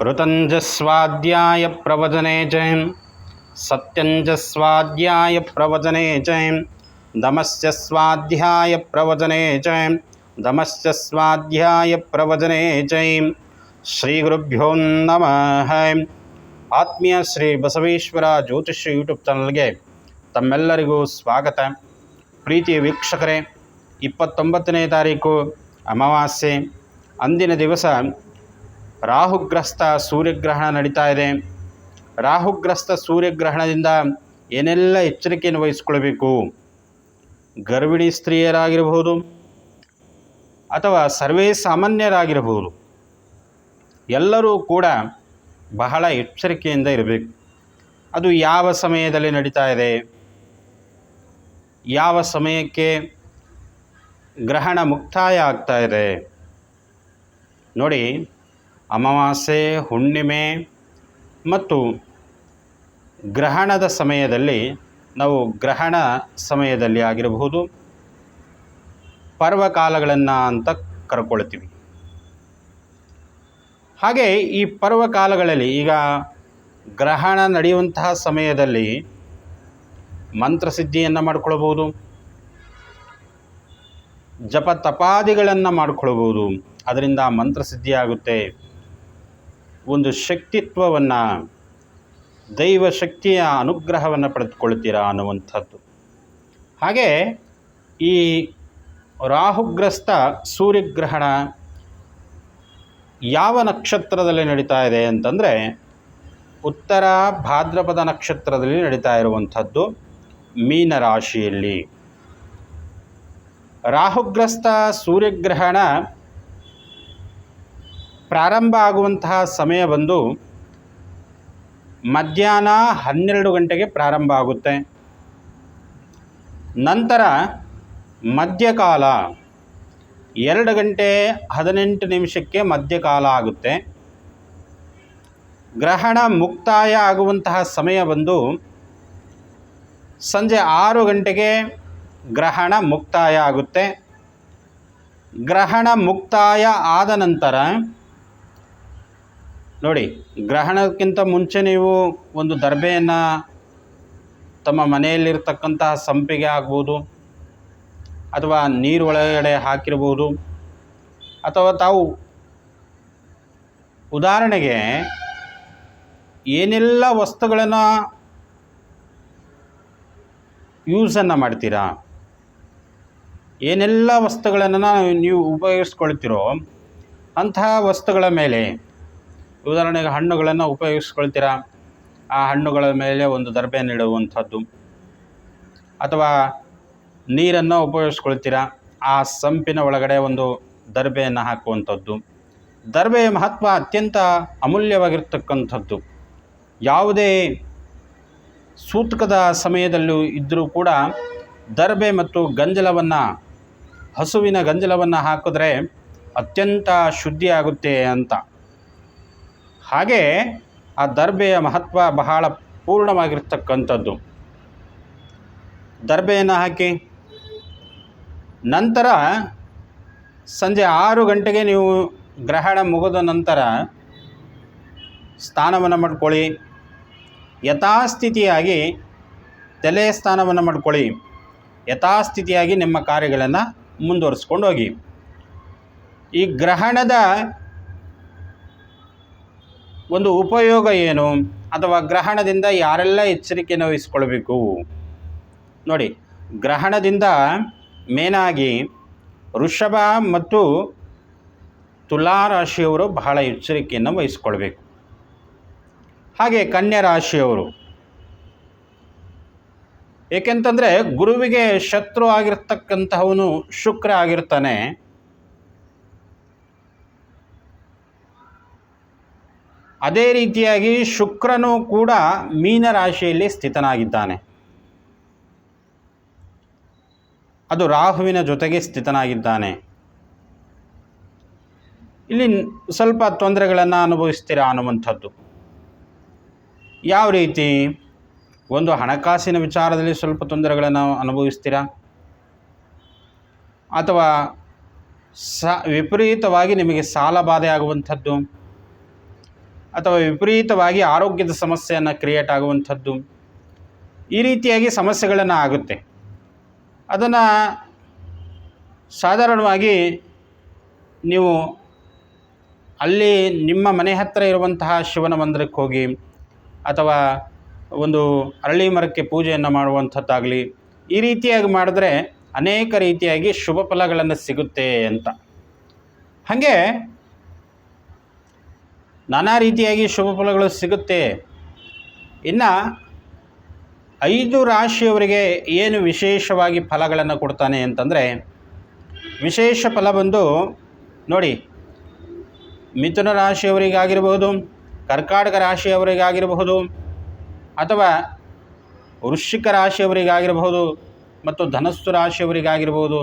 ऋतञ्जस्वाध्याय प्रवचने च सत्यञ्जस्वाध्याय प्रवचने च दमस्य स्वाध्याय प्रवचने च दमस्य स्वाध्याय प्रवचने च ಶ್ರೀಗುರುಭ್ಯೋ ನಮಃ ಆತ್ಮೀಯ ಶ್ರೀ ಬಸವೇಶ್ವರ ಜ್ಯೋತಿಷ್ಯ ಯೂಟ್ಯೂಬ್ ಚಾನಲ್ಗೆ ತಮ್ಮೆಲ್ಲರಿಗೂ ಸ್ವಾಗತ ಪ್ರೀತಿಯ ವೀಕ್ಷಕರೇ ಇಪ್ಪತ್ತೊಂಬತ್ತನೇ ತಾರೀಕು ಅಮಾವಾಸ್ಯೆ ಅಂದಿನ ದಿವಸ ರಾಹುಗ್ರಸ್ತ ಸೂರ್ಯಗ್ರಹಣ ನಡೀತಾ ಇದೆ. ರಾಹುಗ್ರಸ್ತ ಸೂರ್ಯಗ್ರಹಣದಿಂದ ಏನೆಲ್ಲ ಎಚ್ಚರಿಕೆಯನ್ನು ವಹಿಸ್ಕೊಳ್ಬೇಕು ಗರ್ಭಿಣಿ ಸ್ತ್ರೀಯರಾಗಿರಬಹುದು ಅಥವಾ ಸರ್ವೇ ಸಾಮಾನ್ಯರಾಗಿರಬಹುದು. ಎಲ್ಲರೂ ಕೂಡ ಬಹಳ ಎಚ್ಚರಿಕೆಯಿಂದ ಇರಬೇಕು. ಅದು ಯಾವ ಸಮಯದಲ್ಲಿ ನಡೀತಾ ಇದೆ? ಯಾವ ಸಮಯಕ್ಕೆ ಗ್ರಹಣ ಮುಕ್ತಾಯ ಆಗ್ತಾ ಇದೆ? ನೋಡಿ ಅಮಾವಾಸ್ಯೆ, ಹುಣ್ಣಿಮೆ ಮತ್ತು ಗ್ರಹಣದ ಸಮಯದಲ್ಲಿ ನಾವು ಗ್ರಹಣ ಸಮಯದಲ್ಲಿ ಆಗಿರಬಹುದು. ಪರ್ವಕಾಲಗಳನ್ನು ಅಂತ ಕರ್ಕೊಳ್ತೀವಿ. ಹಾಗೆ ಈ ಪರ್ವಕಾಲಗಳಲ್ಲಿ ಈಗ ಗ್ರಹಣ ನಡೆಯುವಂತಹ ಸಮಯದಲ್ಲಿ ಮಂತ್ರಸಿದ್ಧಿಯನ್ನು ಮಾಡಿಕೊಳ್ಬೋದು ಜಪ ತಪಾದಿಗಳನ್ನು ಮಾಡಿಕೊಳ್ಬೋದು ಅದರಿಂದ ಮಂತ್ರಸಿದ್ಧಿ ಆಗುತ್ತೆ. ಒಂದು ಶಕ್ತಿತ್ವವನ್ನು ದೈವ ಶಕ್ತಿಯ ಅನುಗ್ರಹವನ್ನು ಪಡೆದುಕೊಳ್ತೀರಾ ಅನ್ನುವಂಥದ್ದು. ಹಾಗೆ ಈ ರಾಹುಗ್ರಸ್ತ ಸೂರ್ಯಗ್ರಹಣ ಯಾವ ನಕ್ಷತ್ರದಲ್ಲಿ ನಡೀತಾ ಇದೆ ಅಂತಂದರೆ, ಉತ್ತರ ಭಾದ್ರಪದ ನಕ್ಷತ್ರದಲ್ಲಿ ನಡೀತಾ ಇರುವಂಥದ್ದು ಮೀನರಾಶಿಯಲ್ಲಿ ರಾಹುಗ್ರಸ್ತ ಸೂರ್ಯಗ್ರಹಣ ಪ್ರಾರಂಭ ಆಗುವಂತಹ ಸಮಯ ಬಂದು ಮಧ್ಯಾಹ್ನ ಹನ್ನೆರಡು ಗಂಟೆಗೆ ಪ್ರಾರಂಭ ಆಗುತ್ತೆ. ನಂತರ ಮಧ್ಯಕಾಲ ಎರಡು ಗಂಟೆ ಹದಿನೆಂಟು ನಿಮಿಷಕ್ಕೆ ಮಧ್ಯಕಾಲ ಆಗುತ್ತೆ. ಗ್ರಹಣ ಮುಕ್ತಾಯ ಆಗುವಂತಹ ಸಮಯ ಬಂದು ಸಂಜೆ ಆರು ಗಂಟೆಗೆ ಗ್ರಹಣ ಮುಕ್ತಾಯ ಆಗುತ್ತೆ. ಗ್ರಹಣ ಮುಕ್ತಾಯ ಆದ ನಂತರ ನೋಡಿ, ಗ್ರಹಣಕ್ಕಿಂತ ಮುಂಚೆ ನೀವು ಒಂದು ದರ್ಬೆಯನ್ನು ತಮ್ಮ ಮನೆಯಲ್ಲಿರ್ತಕ್ಕಂತಹ ಸಂಪಿಗೆ ಆಗ್ಬೋದು ಅಥವಾ ನೀರು ಒಳಗಡೆ ಹಾಕಿರ್ಬೋದು, ಅಥವಾ ತಾವು ಉದಾಹರಣೆಗೆ ಏನೆಲ್ಲ ವಸ್ತುಗಳನ್ನು ಯೂಸನ್ನು ಮಾಡ್ತೀರಾ, ಏನೆಲ್ಲ ವಸ್ತುಗಳನ್ನು ನೀವು ಉಪಯೋಗಿಸ್ಕೊಳ್ತೀರೋ ಅಂತಹ ವಸ್ತುಗಳ ಮೇಲೆ ಉದಾಹರಣೆಗೆ ಹಣ್ಣುಗಳನ್ನು ಉಪಯೋಗಿಸ್ಕೊಳ್ತೀರಾ? ಆ ಹಣ್ಣುಗಳ ಮೇಲೆ ಒಂದು ದರ್ಬೆಯನ್ನು ಇಡುವಂಥದ್ದು ಅಥವಾ ನೀರನ್ನು ಉಪಯೋಗಿಸ್ಕೊಳ್ತೀರಾ? ಆ ಸಂಪಿನ ಒಳಗಡೆ ಒಂದು ದರ್ಬೆಯನ್ನು ಹಾಕುವಂಥದ್ದು. ದರ್ಬೆಯ ಮಹತ್ವ ಅತ್ಯಂತ ಅಮೂಲ್ಯವಾಗಿರ್ತಕ್ಕಂಥದ್ದು. ಯಾವುದೇ ಸೂತಕದ ಸಮಯದಲ್ಲೂ ಇದ್ದರೂ ಕೂಡ ದರ್ಬೆ ಮತ್ತು ಗಂಜಲವನ್ನು, ಹಸುವಿನ ಗಂಜಲವನ್ನು ಹಾಕಿದ್ರೆ ಅತ್ಯಂತ ಶುದ್ಧಿಯಾಗುತ್ತೆ ಅಂತ. ಹಾಗೆ ಆ ದರ್ಬೆಯ ಮಹತ್ವ ಬಹಳ ಪೂರ್ಣವಾಗಿರ್ತಕ್ಕಂಥದ್ದು. ದರ್ಬೆಯನ್ನು ಹಾಕಿ? ನಂತರ ಸಂಜೆ ಆರು ಗಂಟೆಗೆ ನೀವು ಗ್ರಹಣ ಮುಗಿದ ನಂತರ ಸ್ಥಾನವನ್ನು ಮಾಡ್ಕೊಳ್ಳಿ. ಯಥಾಸ್ಥಿತಿಯಾಗಿ ತಲೆ ಸ್ಥಾನವನ್ನು ಮಾಡ್ಕೊಳ್ಳಿ. ಯಥಾಸ್ಥಿತಿಯಾಗಿ ನಿಮ್ಮ ಕಾರ್ಯಗಳನ್ನು ಮುಂದುವರಿಸ್ಕೊಂಡು ಹೋಗಿ. ಈ ಗ್ರಹಣದ ಒಂದು ಉಪಯೋಗ ಏನು ಅಥವಾ ಗ್ರಹಣದಿಂದ ಯಾರೆಲ್ಲ ಎಚ್ಚರಿಕೆಯನ್ನು ವಹಿಸ್ಕೊಳ್ಬೇಕು? ನೋಡಿ, ಗ್ರಹಣದಿಂದ ಮೇನಾಗಿ ವೃಷಭ ಮತ್ತು ತುಲಾ ರಾಶಿಯವರು ಬಹಳ ಎಚ್ಚರಿಕೆಯನ್ನು ವಹಿಸ್ಕೊಳ್ಬೇಕು. ಹಾಗೆ ಕನ್ಯಾ ರಾಶಿಯವರು. ಏಕೆಂತಂದರೆ ಗುರುವಿಗೆ ಶತ್ರು ಆಗಿರ್ತಕ್ಕಂತಹವನು ಶುಕ್ರ ಆಗಿರ್ತಾನೆ. ಅದೇ ರೀತಿಯಾಗಿ ಶುಕ್ರನು ಕೂಡ ಮೀನ ರಾಶಿಯಲ್ಲಿ ಸ್ಥಿತನಾಗಿದ್ದಾನೆ. ಅದು ರಾಹುವಿನ ಜೊತೆಗೆ ಸ್ಥಿತನಾಗಿದ್ದಾನೆ. ಇಲ್ಲಿ ಸ್ವಲ್ಪ ತೊಂದರೆಗಳನ್ನು ಅನುಭವಿಸ್ತೀರಾ ಅನ್ನುವಂಥದ್ದು. ಯಾವ ರೀತಿ? ಒಂದು ಹಣಕಾಸಿನ ವಿಚಾರದಲ್ಲಿ ಸ್ವಲ್ಪ ತೊಂದರೆಗಳನ್ನು ಅನುಭವಿಸ್ತೀರಾ? ಅಥವಾ ಸ ವಿಪರೀತವಾಗಿ ನಿಮಗೆ ಸಾಲ ಬಾಧೆ ಆಗುವಂಥದ್ದು ಅಥವಾ ವಿಪರೀತವಾಗಿ ಆರೋಗ್ಯದ ಸಮಸ್ಯೆಯನ್ನು ಕ್ರಿಯೇಟ್ ಆಗುವಂಥದ್ದು ಈ ರೀತಿಯಾಗಿ ಸಮಸ್ಯೆಗಳನ್ನು ಆಗುತ್ತೆ. ಅದನ್ನು ಸಾಧಾರಣವಾಗಿ ನೀವು ಅಲ್ಲಿ ನಿಮ್ಮ ಮನೆ ಹತ್ತಿರ ಇರುವಂತಹ ಶಿವನ ಮಂದಿರಕ್ಕೆ ಹೋಗಿ ಅಥವಾ ಒಂದು ಅರಳಿ ಮರಕ್ಕೆ ಪೂಜೆಯನ್ನು ಮಾಡುವಂಥದ್ದಾಗಲಿ ಈ ರೀತಿಯಾಗಿ ಮಾಡಿದ್ರೆ ಅನೇಕ ರೀತಿಯಾಗಿ ಶುಭ ಫಲಗಳನ್ನು ಸಿಗುತ್ತೆ ಅಂತ. ಹಾಗೆ ನಾನಾ ರೀತಿಯಾಗಿ ಶುಭ ಫಲಗಳು ಸಿಗುತ್ತೆ. ಇನ್ನು ಐದು ರಾಶಿಯವರಿಗೆ ಏನು ವಿಶೇಷವಾಗಿ ಫಲಗಳನ್ನು ಕೊಡ್ತಾನೆ ಅಂತಂದರೆ, ವಿಶೇಷ ಫಲ ಬಂದು ನೋಡಿ, ಮಿಥುನ ರಾಶಿಯವರಿಗಾಗಿರಬಹುದು, ಕರ್ಕಾಟಕ ರಾಶಿಯವರಿಗಾಗಿರಬಹುದು, ಅಥವಾ ವೃಶ್ಚಿಕ ರಾಶಿಯವರಿಗಾಗಿರಬಹುದು ಮತ್ತು ಧನಸ್ಸು ರಾಶಿಯವರಿಗಾಗಿರಬಹುದು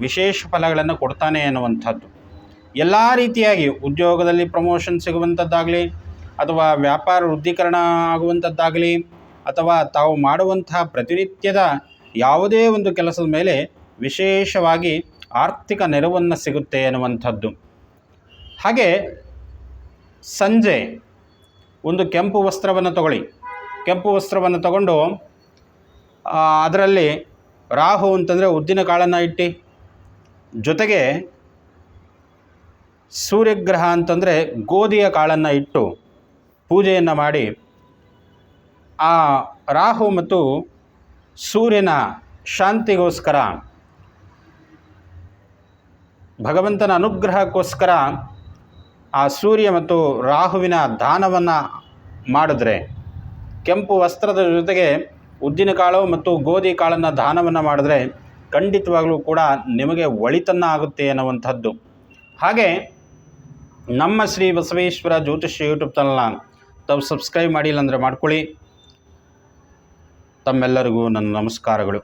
ವಿಶೇಷ ಫಲಗಳನ್ನು ಕೊಡ್ತಾನೆ ಅನ್ನುವಂಥದ್ದು. ಎಲ್ಲ ರೀತಿಯಾಗಿ ಉದ್ಯೋಗದಲ್ಲಿ ಪ್ರಮೋಷನ್ ಸಿಗುವಂಥದ್ದಾಗಲಿ ಅಥವಾ ವ್ಯಾಪಾರ ವೃದ್ಧೀಕರಣ ಆಗುವಂಥದ್ದಾಗಲಿ ಅಥವಾ ತಾವು ಮಾಡುವಂತಹ ಪ್ರತಿನಿತ್ಯದ ಯಾವುದೇ ಒಂದು ಕೆಲಸದ ಮೇಲೆ ವಿಶೇಷವಾಗಿ ಆರ್ಥಿಕ ನೆರವನ್ನು ಸಿಗುತ್ತೆ ಅನ್ನುವಂಥದ್ದು ಹಾಗೆ ಸಂಜೆ ಒಂದು ಕೆಂಪು ವಸ್ತ್ರವನ್ನು ತಗೊಳ್ಳಿ. ಕೆಂಪು ವಸ್ತ್ರವನ್ನು ತಗೊಂಡು ಅದರಲ್ಲಿ ರಾಹು ಅಂತಂದರೆ ಉದ್ದಿನ ಕಾಳನ್ನು ಇಟ್ಟು, ಜೊತೆಗೆ ಸೂರ್ಯಗ್ರಹ ಅಂತಂದರೆ ಗೋಧಿಯ ಕಾಳನ್ನು ಇಟ್ಟು ಪೂಜೆಯನ್ನು ಮಾಡಿ ಆ ರಾಹು ಮತ್ತು ಸೂರ್ಯನ ಶಾಂತಿಗೋಸ್ಕರ, ಭಗವಂತನ ಅನುಗ್ರಹಕ್ಕೋಸ್ಕರ ಆ ಸೂರ್ಯ ಮತ್ತು ರಾಹುವಿನ ದಾನವನ್ನು ಮಾಡಿದ್ರೆ, ಕೆಂಪು ವಸ್ತ್ರದ ಜೊತೆಗೆ ಉದ್ದಿನ ಕಾಳು ಮತ್ತು ಗೋಧಿ ಕಾಳನ್ನು ದಾನವನ್ನು ಮಾಡಿದ್ರೆ ಖಂಡಿತವಾಗಲೂ ಕೂಡ ನಿಮಗೆ ಒಳಿತನ್ನ ಆಗುತ್ತೆ ಅನ್ನುವಂಥದ್ದು ಹಾಗೆ ನಮ್ಮ ಶ್ರೀ ಬಸವೇಶ್ವರ ಜ್ಯೋತಿಷ್ಯ ಯೂಟ್ಯೂಬ್ ಚಾನಲ್ನ ತಾವು ಸಬ್ಸ್ಕ್ರೈಬ್ ಮಾಡಿಲ್ಲ ಅಂದರೆ ಮಾಡ್ಕೊಳ್ಳಿ. ತಮ್ಮೆಲ್ಲರಿಗೂ ನನ್ನ ನಮಸ್ಕಾರಗಳು.